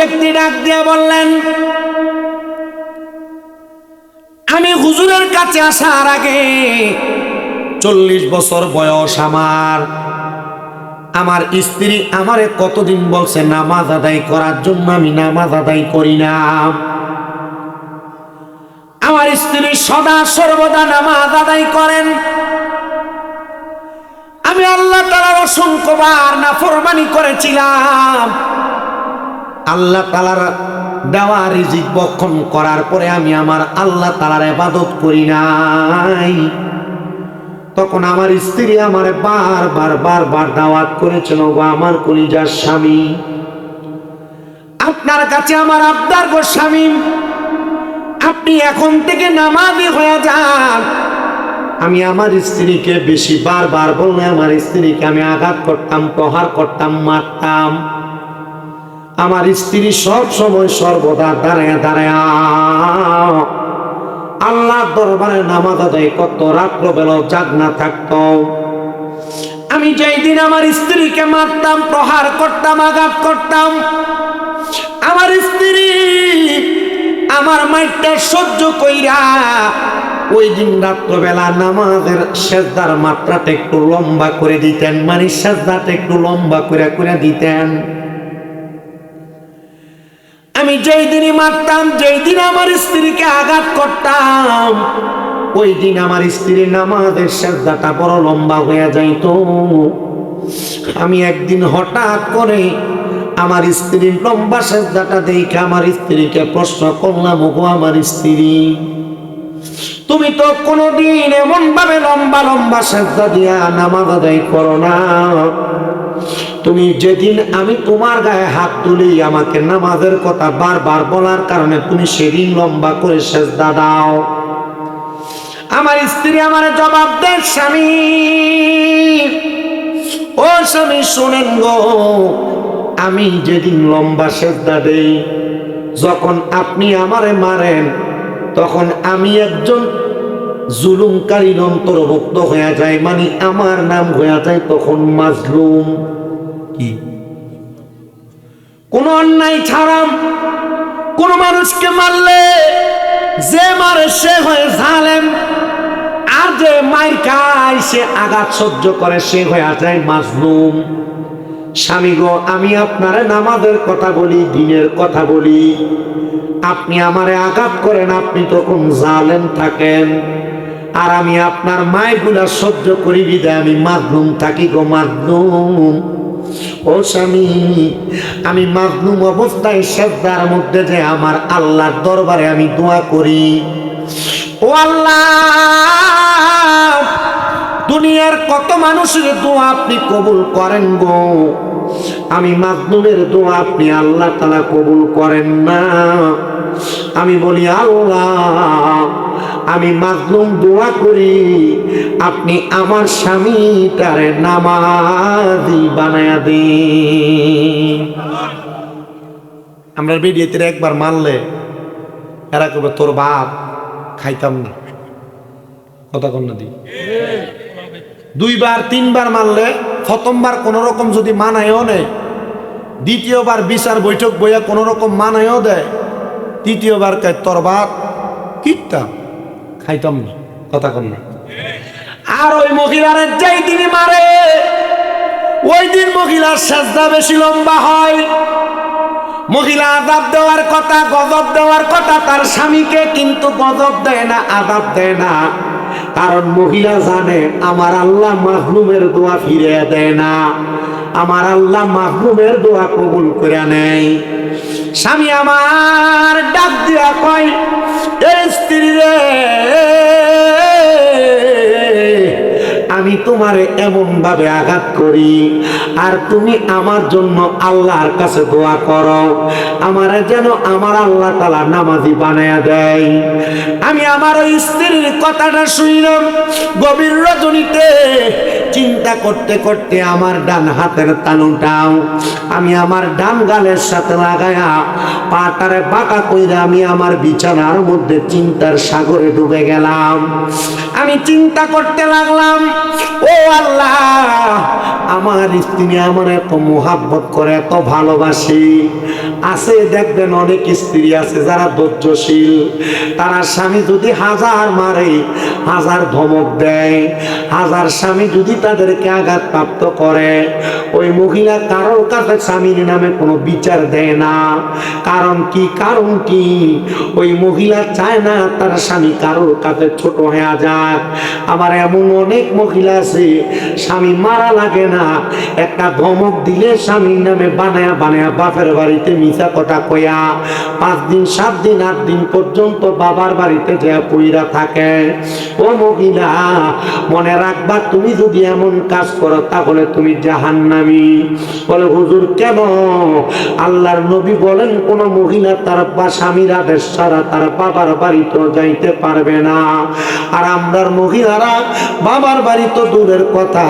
ব্যক্তি ডাক দিয়ে বললেন, আমি হুজুরের কাছে আসার আগে চল্লিশ বছর বয়স আমার। আমার স্ত্রী আমারে কতদিন বলছে, নামাজ আদায় করার জন্য আমি নামাজ আদায় করি না। আমার স্ত্রী সদা সর্বদা নামাজ আদায় করেন। আমি আল্লাহ তালার অসংখ্যবার না ফরমানি করেছিলাম। আল্লাহ তালার দেওয়া রিজিক বক্ষণ করার পরে আমি আমার আল্লাহ তালার এবাদত করি নাই। তখন আমার স্ত্রী আমার বার বার বার বারবার দাওয়াত করেছিল গো আমার কলিজার স্বামী, আপনার কাছে আমার আবদার গো স্বামী, আপনি এখন থেকে নামাজি হয়ে যান। আমি আমার স্ত্রীকে বেশি বারবার বললে, আমার স্ত্রীকে আমি আঘাত করতাম, প্রহার করতাম, মারতাম। আমার স্ত্রী সব সময় সর্বদা দাঁড়ায় দাঁড়ায়। আল্লাহ দরবারে নামাজ আদায় কত রাত্র বেলা জাগনা থাকত। আমি যেই দিন আমার স্ত্রীকে মারতাম, প্রহার করতাম, আঘাত করতাম, আমার স্ত্রী আমার মাইটটা সহ্য কইরা ওই দিন রাত্রবেলা নামাজের সেজদার মাত্রাটা একটু লম্বা করে দিতেন মানে সেজদাটা একটু লম্বা করে করে দিতেন। আমি যেই দিনই মারতাম, যেই দিন আমার স্ত্রীকে আঘাত করতাম, ওই দিন আমার স্ত্রীর নামাজের সেজদাটা বড় লম্বা হয়ে যাইত। আমি একদিন হঠাৎ করে আমার স্ত্রীর লম্বা সেজদাটা দেখে আমার স্ত্রীকে প্রশ্ন করলাম, ওগো আমার স্ত্রী, তুমি তো কোনোদিন এমন ভাবে লম্বা লম্বা সেজদা দিয়া নামাজ আদায় করো না। তুমি যেদিন আমি তোমার গায়ে হাত তুলি, আমাকে নামাজের কথা বারবার বলার কারণে তুমি সেদিন লম্বা করে সেজদা দাও। আমার স্ত্রী আমার জবাব দেয় স্বামী। ও স্বামী, শোনেন গো, আমি যেদিন লম্বা সেজদা দেই, যখন আপনি আমারে মারেন, তখন আমি একজন জুলুমকারীর অন্তর্ভুক্ত হয়ে যায় মানে আমার নাম হয়ে যায় তখন মাজলুম। কি? কোন অন্যায় ছাড়াম, কোন মানুষকে মারলে যে মারে সে হয়ে ঝালেম আর যে মায়ের খায় সে আঘাত সহ্য করে সে হয়ে যায় মাজলুম। স্বামী গো, আমি আপনারে নামাজের কথা বলি, দিনের কথা বলি। আপনি আমারে আঘাত করেন, আপনি তখন জালেন থাকেন। আর আমি আপনার মায়গুলা সহ্য করি, বিদায় আমি মাধ্যম থাকি গো মাধ্যম ও স্বামী, আমি মাধ্যম অবস্থায় শ্রদ্ধার মধ্যে যে আমার আল্লাহর দরবারে আমি দোয়া করি। ও আল্লাহ, দুনিয়ার কত মানুষের দোয়া আপনি কবুল করেন গো? আমি মাধ্যমের দোয়া আপনি আল্লাহ তালা কবুল করেন না। আমি বলি, আল্লাহ, আমি মাধ্যম দোয়া করি। আপনি আমার স্বামীটারে নামাজি বানায়া দিন। আমরা বেরিয়েতে একবার মারলে এরা কবে তোর বাপ খাইতাম না। কথা কন্যা দিই দুইবার, তিনবার মারলে প্রথমবার কোন রকম যদি মানায়ও নেয়, দ্বিতীয়বার বিচার বৈঠক বইয়া কোন রকম মানায়ও দেয় তৃতীয়বার কে তোর বাপ খাইতাম না। কথা কন না। আর ওই মহিলার যেই দিনই মারে ওই দিন মহিলার সাজদা বেশি লম্বা হয়। মহিলা আদাব দেওয়ার কথা গজব দেওয়ার কথা তার স্বামীকে কিন্তু গজব দেয় না আদাব দেয় না। কারণ মহিলা জানে আমার আল্লাহ মাহরুমের দোয়া ফিরে দেয় না। আমার আল্লাহ মাহরুমের দোয়া কবুল করে নেয়। স্বামী আমার ডাক দিয়া কয় স্ত্রী রে আমি তোমারে এমন ভাবে আঘাত করি। আর তুমি আমার জন্য আল্লাহর কাছে দোয়া করো। আমারে যেন আমার আল্লাহ তালা নামাজি বানায়া দেয়। আমি আমার ওই স্ত্রীর কথাটা শুনলাম, গভীর রজনীতে। চিন্তা করতে করতে আমার ডান হাতের তালুটাও, আমি আমার ডান গালের সাথে লাগায়া পাটারে বাঁকা কইরা আমি আমার বিছানার মধ্যে চিন্তার সাগরে ডুবে গেলাম। আমি চিন্তা করতে লাগলাম ও আল্লাহ, আমার স্ত্রী আমার এত মোহাব্বত করে, এত ভালোবাসি। আছে, দেখবেন অনেক স্ত্রী আছে যারা ধৈর্যশীল। তারা স্বামী যদি হাজার মারে, হাজার ধমক দেয়, হাজার স্বামী যদি তাদেরকে আঘাত প্রাপ্ত করে, ওই মহিলা কারোর কাছে স্বামীর নামে কোনো বিচার দেয় না। কারণ কি? কারণ কি? ওই মহিলা চায় না তার স্বামী কারোর কাছে ছোট হয়ে যাক। আমার এমন অনেক মহিলা আছে স্বামী মারা লাগে না। একটা ধমক দিলে স্বামীর নামে বানায়া বানায়া বাপের বাড়িতে মিশা কথা কয়া। পাঁচ দিন, সাত দিন, আট দিন পর্যন্ত বাবার বাড়িতে যে পইরা থাকে। ও মহিলা, মনে রাখবা, তুমি যদি এমন কাজ করো, তাহলে তুমি জাহান্নামি। বলে, হুজুর, কেন? আল্লাহর নবী বলেন, কোন মহিলা তার বা স্বামীর আদেশ ছাড়া তার বাবার বাড়িতেও যাইতে পারবে না। আর আমরার মহিলারা বাবার বাড়ি তো দূরের কথা,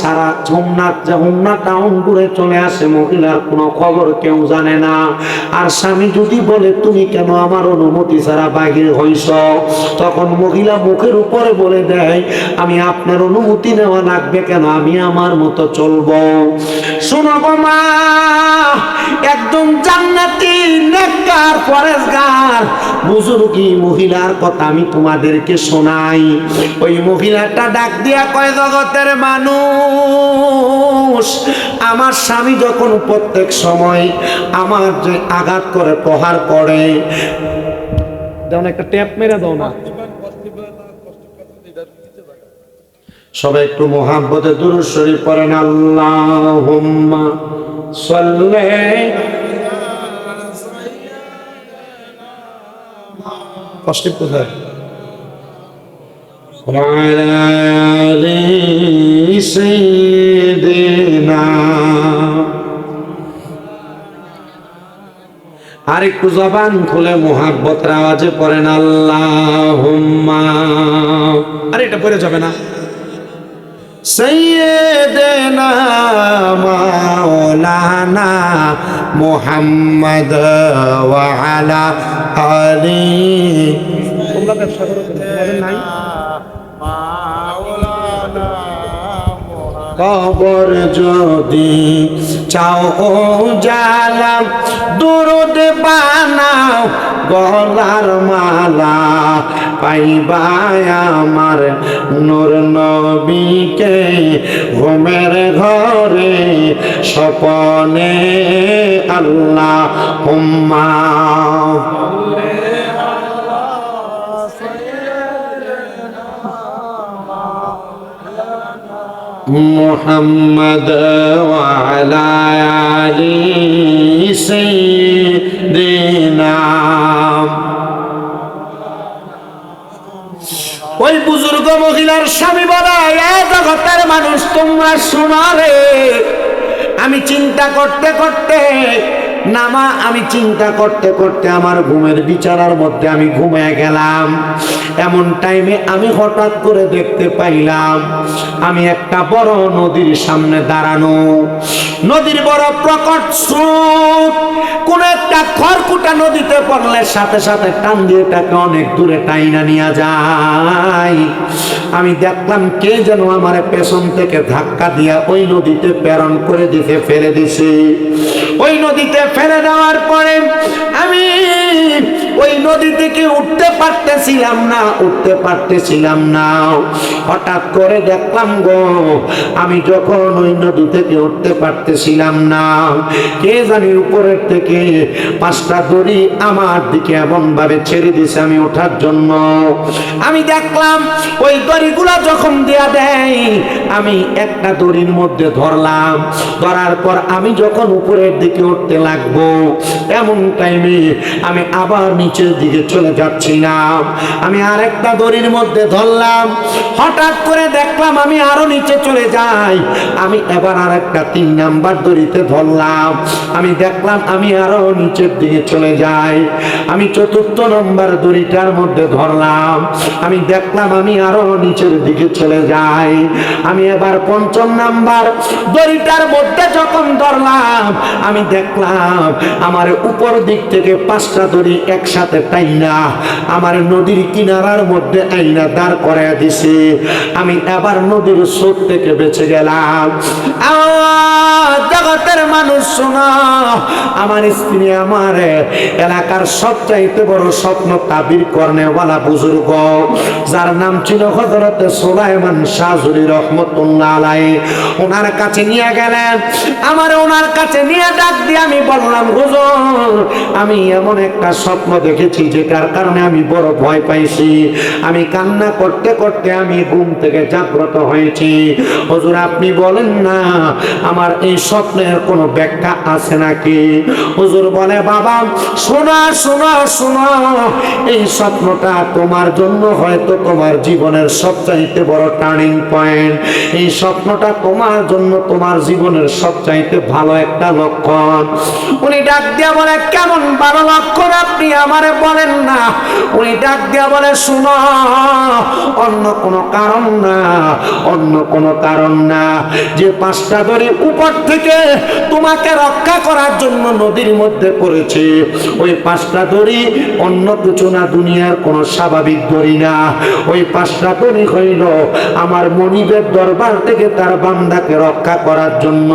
সারা হোমনাথ হোমনা টাউন ঘুরে চলে আসে মহিলার কোনো খবর কেউ জানে না। আর স্বামী যদি বলে, তুমি কেন আমার অনুমতি ছাড়া বাহির হইছ? তখন মহিলা মুখের উপরে বলে দেয়, আমি আপনার অনুমতি নেওয়া লাগবে কেন? আমি আমার মতো চলবো। শোনো মা, একদম জান্নাতি, নেককার, পরেশগার, বুজুর্গি মহিলার কথা আমি তোমাদেরকে শোনাই। ওই মহিলাটা ডাক দিয়া কয়, জগতের মানুষ, আমার স্বামী যখন প্রত্যেক সময় আমার যে আঘাত করে, প্রহার করে দাও না একটা ট্যাপ মেরে দাও না। সবাই একটু মোহাব্বতে দুরুদ শরীফ পড়েন, আল্লাহুম্মা সাল্লি কষ্ট কোথায়? وعلى آل سيدنا আর একটু জবান খুলে মোহাব্বতের আওয়াজে পড়েন আল্লাহুম্মা আরে এটা পরে যাবে না سيدنا مولانا محمد وعلى آله তোমরা ব্যবসা করো কেন? তোমাদের নাই কবর যদি চাও, ও জালা, দুরুদ বানাও, গলার মালা পাইবাই আমার নূর নবীকে ঘুমের ঘরে স্বপনে আল্লাহ হুম্মা। محمد وعلى آل سيدنا ওই বুজুর্গ মহিলার স্বামী বলা এ জগতের মানুষ তোমরা শোনারে আমি চিন্তা করতে করতে নামা, আমি চিন্তা করতে করতে আমার ঘুমের বিছানার মধ্যে আমি ঘুমিয়ে গেলাম। এমন টাইমে আমি হঠাৎ করে দেখতে পাইলাম, আমি একটা বড় নদীর সামনে দাঁড়ানো। নদীর বড় প্রকট স্রোত। কোন একটা খড়কুটা নদীতে পড়লে সাথে সাথে টান দিয়ে তাকে অনেক দূরে টাইনা নিয়ে যায়। আমি দেখলাম কে যেন আমার পেছন থেকে ধাক্কা দিয়া ওই নদীতে প্রেরণ করে দিতে ফেলে দিছে। ওই নদীতে ফেলে দেওয়ার পরে আমি ওই নদী থেকে উঠতে পারতেছিলাম না, উঠতে পারতেছিলাম না। হঠাৎ করে দেখলাম গো, আমি যখন ওই নদী থেকে উঠতে পারতেছিলাম না, কে জানি উপরের থেকে পাঁচটা দড়ি আমার দিকে এমন ভাবে ছেড়ে দিছে আমি ওঠার জন্য। আমি দেখলাম ওই দড়িগুলা যখন দেয়া দেয়, আমি একটা দড়ির মধ্যে ধরলাম। ধরার পর আমি যখন উপরের দিকে উঠতে লাগবো, এমন টাইমে আমি আবার নিচের দিকে চলে যাচ্ছিলাম আমি আরেকটা দড়ির মধ্যে ধরলাম। হঠাৎ করে দেখলাম আমি আরও নিচে চলে যাই। আমি এবার আরেকটা তিন নাম্বার দড়িতে ধরলাম। আমি দেখলাম আমি আরও নিচের দিকে চলে যাই। আমি চতুর্থ নম্বর দড়িটার মধ্যে ধরলাম। আমি দেখলাম আমি আরও নিচের দিকে চলে যাই। আমি এবার পঞ্চম নাম্বার দড়িটার মধ্যে যখন ধরলাম, আমি দেখলাম আমার উপর দিক থেকে পাঁচটা দড়ি একসাথে সাথে টাইনা আমার নদীর কিনারার মধ্যে আইনা দাঁড় করাইয়া দিছে। আমি এবার নদীর স্রোত থেকে বেঁচে গেলাম। জগতের মানুষ শোনা। আমার স্ত্রী আমার, এলাকার সবচাইতে বড় স্বপ্ন তাবির কর্নেওয়ালা বুজুর্গ, যার নাম ছিল হজরতে সোলাইমান শাহজুরি রহমতুল্লাহ আলাই ওনার কাছে নিয়ে গেলেন। আমার ওনার কাছে নিয়ে ডাক দিয়ে আমি বললাম, হুজুর, আমি এমন একটা স্বপ্ন দেখেছি যেটার কারণে আমি বড় ভয় পাইছি। আমি কান্না করতে করতে আমি ঘুম থেকে জাগ্রত হয়েছি। হুজুর, আপনি বলেন না, আমার এই স্বপ্নের কোনো ব্যাখ্যা আছে নাকি? হুজুর বলে, বাবা, শোনা শোনা শোনা, এই স্বপ্নটা তোমার জন্য হয়তো তোমার জীবনের সবচাইতে বড় টার্নিং পয়েন্ট। এই স্বপ্নটা তোমার জন্য তোমার জীবনের সবচাইতে ভালো একটা লক্ষণ। উনি ডাক দিয়া বলে, কেমন ভালো লক্ষণ আপনি আমারে বলেন না। উনি ডাক দিয়া বলে, শুনো, অন্য কোনো কারণ না, অন্য কোনো কারণ না। যে পাঁচটা দড়ি উপর থেকে তোমাকে রক্ষা করার জন্য নদীর মধ্যে পড়েছে, ওই পাঁচটা দড়ি অন্য কিছু না, দুনিয়ার কোনো স্বাভাবিক দড়ি না। ওই পাঁচটা দড়ি হইল আমার মনিবের দরবার থেকে তার বান্দাকে রক্ষা করার জন্য।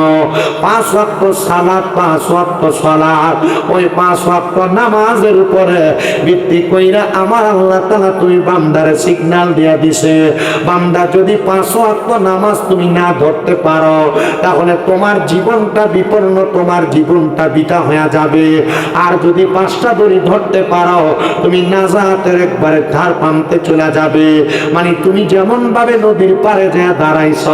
পাঁচ ওয়াক্ত সালাত, পাঁচ ওয়াক্ত সালাত ওই পাঁচ ওয়াক্ত নামাজের উপরে ভিত্তি কইরা আমার আল্লাহ তাআলা তুমি বান্দারে সিগন্যাল দিয়া দিছে। বান্দা যদি পাঁচ ওয়াক্ত নামাজ তুমি না ধরতে পারো, তাহলে তোমার জীবনটা বিপন্ন, তোমার জীবনটা বিটা হয়ে যাবে। আর যদি পাঁচটা দড়ি ধরতে পারো, তুমি একবারে ধার পামতে চলে যাবে। মানে তুমি যেমন ভাবে নদীর পারে যে দাঁড়াইছ,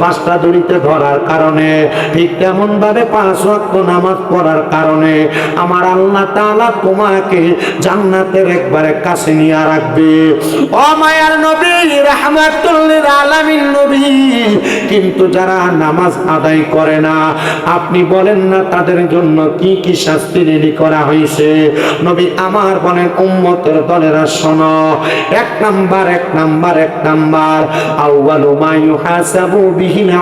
পাঁচটা দড়িতে ধরার কারণে, ঠিক তেমন ভাবে পাঁচ নামাজ পড়ার কারণে, আমার আল্লাহ তাআলা তোমাকে জান্নাতের একবারে কাছে নিয়ে রাখবে। ও মায়ার নবী আলামিন নবী, কিন্তু যারা নামাজ আদায় করে না, আপনি বলেন না তাদের জন্য কি কি শাস্তি রেডি করা হয়েছে? নবী আমার বলেন, উম্মতের দলেরা শোনো, এক নাম্বার এক নাম্বার এক নাম্বার, আউয়ালু মা ইউহাসাবু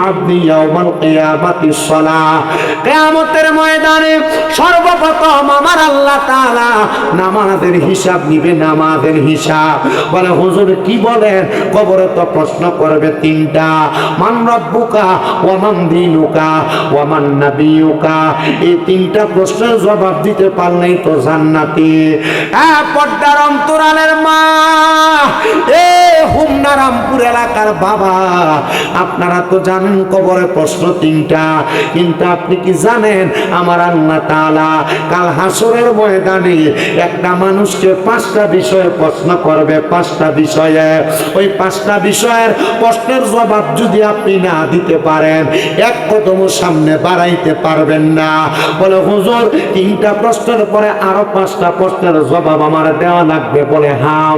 আবদি ইয়াউমাল কিয়ামাতিস সালাহ কিয়ামতের ময়দানে সর্বপ্রথম আমার আল্লাহ তাআলা নামাজের হিসাব নিবে, নামাজের হিসাব। বলে, হুজুর, কি বলেন? কবরে তো প্রশ্ন করবে তিনটা। মান রব্বুকা ওয়া মান দিনুকা ওয়া মান নাবিয়ুকা। এই তিনটা প্রশ্নের জবাব দিতে পারলেই তো জান্নাতি। পদ্মার অন্তরালের মা, এ হুমনারামপুর এলাকার বাবা, আপনারা তো জানেন কবরে প্রশ্ন তিনটা। কিন্তু আপনি কি জানেন? আমার আল্লাহ তাআলা কাল হাসরের ময়দানে একটা মানুষকে পাঁচটা বিষয়ে প্রশ্ন করবে, পাঁচটা বিষয়ে। ওই পাঁচটা বিষয়ের প্রশ্নের জবাব যদি আপনি না দিতে পারেন, এক কদম সামনে বাড়াইতে পারবেন না। বলে, হুজুর, তিনটা প্রশ্নের পরে আরও পাঁচটা প্রশ্নের জবাব আমার দেওয়া লাগবে। বলে হ্যাঁ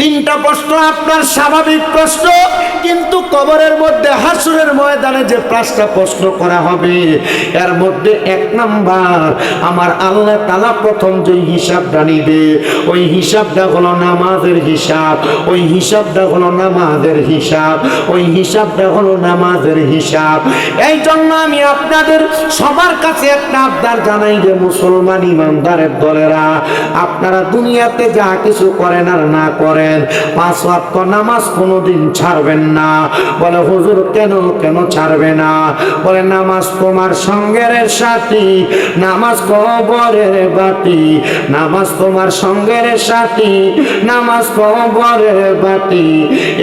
তিনটা প্রশ্ন, আপনার স্বাভাবিক প্রশ্ন, কিন্তু কবরের মধ্যে হাসুরের ময়দানে যে পাঁচটা প্রশ্ন করা হবে, এর মধ্যে এক নাম্বার, আমার আল্লাহ তালা প্রথম যে হিসাবটা নিবে, ওই হিসাবটা হলো নামাজের হিসাব, ওই হিসাবটা হলো নামাজের হিসাব, ওই হিসাবটা হলো নামাজের হিসাব। এই জন্য আমি আপনাদের সবার কাছে একটা আবদার জানাই যে মুসলমান ইমানদারের দলেরা আপনারা দুনিয়াতে যা কিছু করেন আর না করেন, পাঁচ ওয়াক্ত নামাজ কোনোদিন ছাড়বেন না। বলে, হুজুর, কেন কেন ছাড়বে না? বলে, নামাজ তোমার সঙ্গের সাথী, নামাজ কবরের বাতি, নামাজ তোমার সঙ্গের সাথী, নামাজ কবরের বাতি।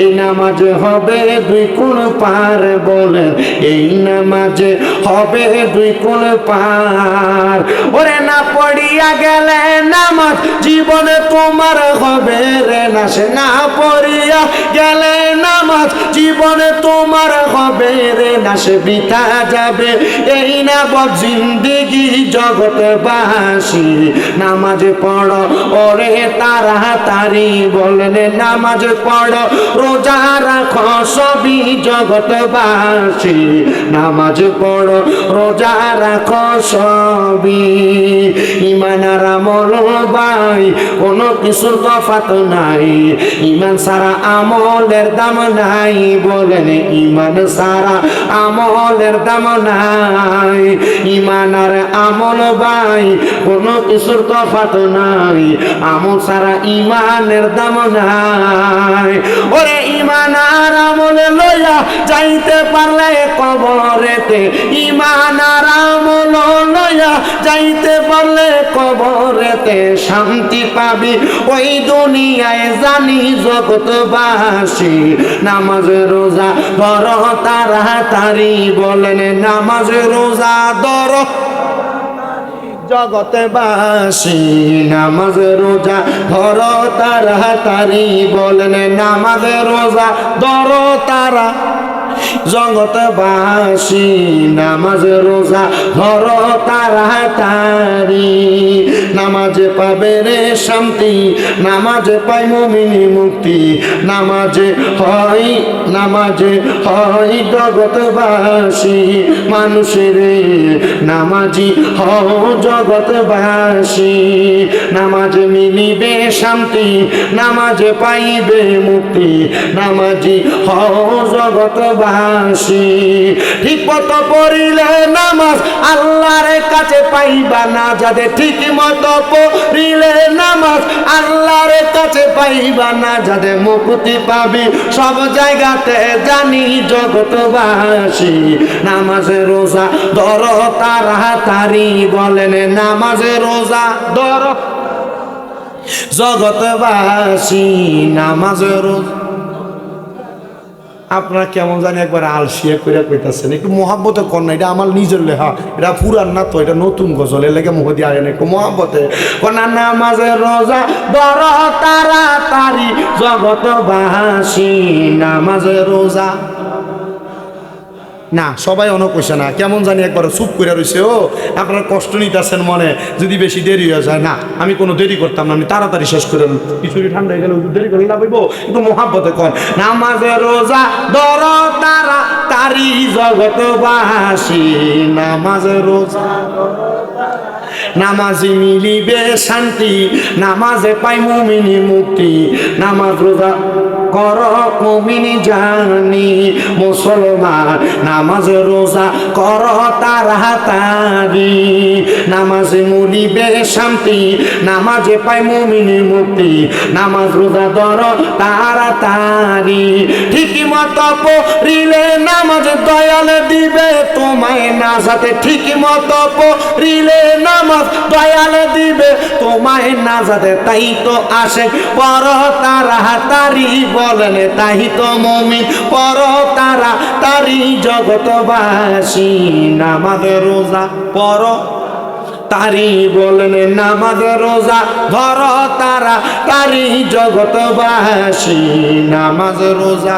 এই নামাজে হবে দুই কোন পার বলেন, এই নামাজে হবে দুই কোন পার। না পড়িয়া গেলে নামাজ জীবনে তোমার হবে রে না সে না পড়িয়া গেলে নামাজ জীবনে তোমার হবে রে না সে বিতা যাবে। এই নামাজ জিন্দিগি জগৎবাসী নামাজ পড়ো, ওরে তাড়াতাড়ি বলেন নামাজ পড়ো, রোজা রাখো, সবই জগৎবাসী নামাজ পড়ো, রোজা রাখো, সবই। ইমান আর আমল ভাই, কোনো কিছুর তফাত নাই। ইমান সারা আমলের দাম নাই বলেন ইমান সারা আমলের দাম নাই। ইমান আর আমল ভাই কোনো কিছুর তফাত নাই। আমল সারা ইমানের দাম নাই। ওরে ইমান আর আমল লইয়া যাইতে পারলে কবরেতে ইমান আর আমল লইয়া যাইতে পারলে কবরেতে শান্তি পাবি। ওই দুনিয়ায় জানি জগৎবাসী নামাজ রোজা ধর তাড়াতাড়ি বলেন, নামাজ রোজা ধর। জগতে বাসি, নামাজ রোজা ধর তারা তারি বলেন, নামাজ রোজা ধর তারা। জগতে বাসি নামাজ রোজা ধর তাড়াতাড়ি। নামাজে পাবে রে শান্তি, নামাজে পাই মমিনী মুক্তি। নামাজে হয় নামাজে হয় জগৎবাসী মানুষের নামাজি হও জগৎবাসী নামাজে মিলিবে শান্তি, নামাজে পাইবে মুক্তি। নামাজি হও জগৎবাসী ঠিক মতো পড়িলে নামাজ আল্লাহর কাছে পাইবা না, যাদের ঠিক মতো পড়িলে নামাজ আল্লাহর কাছে পাইবা না, যাদের মুক্তি পাবি সব জায়গাতে জানি জগৎবাসী। নামাজে রোজা ধর তাড়াতাড়ি বলেন, নামাজে রোজা ধর। জগৎবাসী, নামাজে রোজা। আপনারা কেমন জানি একবার আলসিয়া করে কইতাছেন, একটু মহাব্বতে কর না, এটা আমার নিজের লেখা, এটা পুরান না তো, এটা নতুন গজল, এর লেগে মুখ দিয়ে একটু মহাব্বতে কোনা নামাজে রোজা, বড় তাড়াতাড়ি জগৎবাসী নামাজে রোজা। না, সবাই অন কইছে না। কেমন জানি একবার চুপ করে রইছে, ও, আপনার কষ্ট নিতেছেন মনে, যদি বেশি দেরি হয়ে যায়। না, আমি কোনো দেরি করতাম না, আমি তাড়াতাড়ি শেষ করে কিছুটি ঠান্ডা হয়ে গেলে দেরি করে না বইব একটু মহাব্বতে কন। নামাজে রোজা দর তারা, তারি জগৎবাসী। নামাজে রোজা নামাজি মিলিবে শান্তি, নামাজে পাই মুমিনি মুক্তি। নামাজ রোজা কর মুমিনি জানি, মুসলমান, নামাজে রোজা কর তাড়াতাড়ি। নামাজে মুলিবে শান্তি, নামাজে পাই মুমিনি মুক্তি, নামাজ রোজা ধর তাড়াতাড়ি। ঠিকই মতো পড়িলে নামাজ দয়াল দিবে তোমায় না যাতে ঠিকই মতো পড়িলে নামাজ দয়াল দিবে তোমায় না যাতে তাই তো আসে পর তাড়াতাড়ি বলেন, তাহি তো মমিন, পর তারা, তারি জগতবাসী নামাজ রোজা পর। তারি বলেন, নামাজ রোজা ধর তারা, তারি জগতবাসী নামাজ রোজা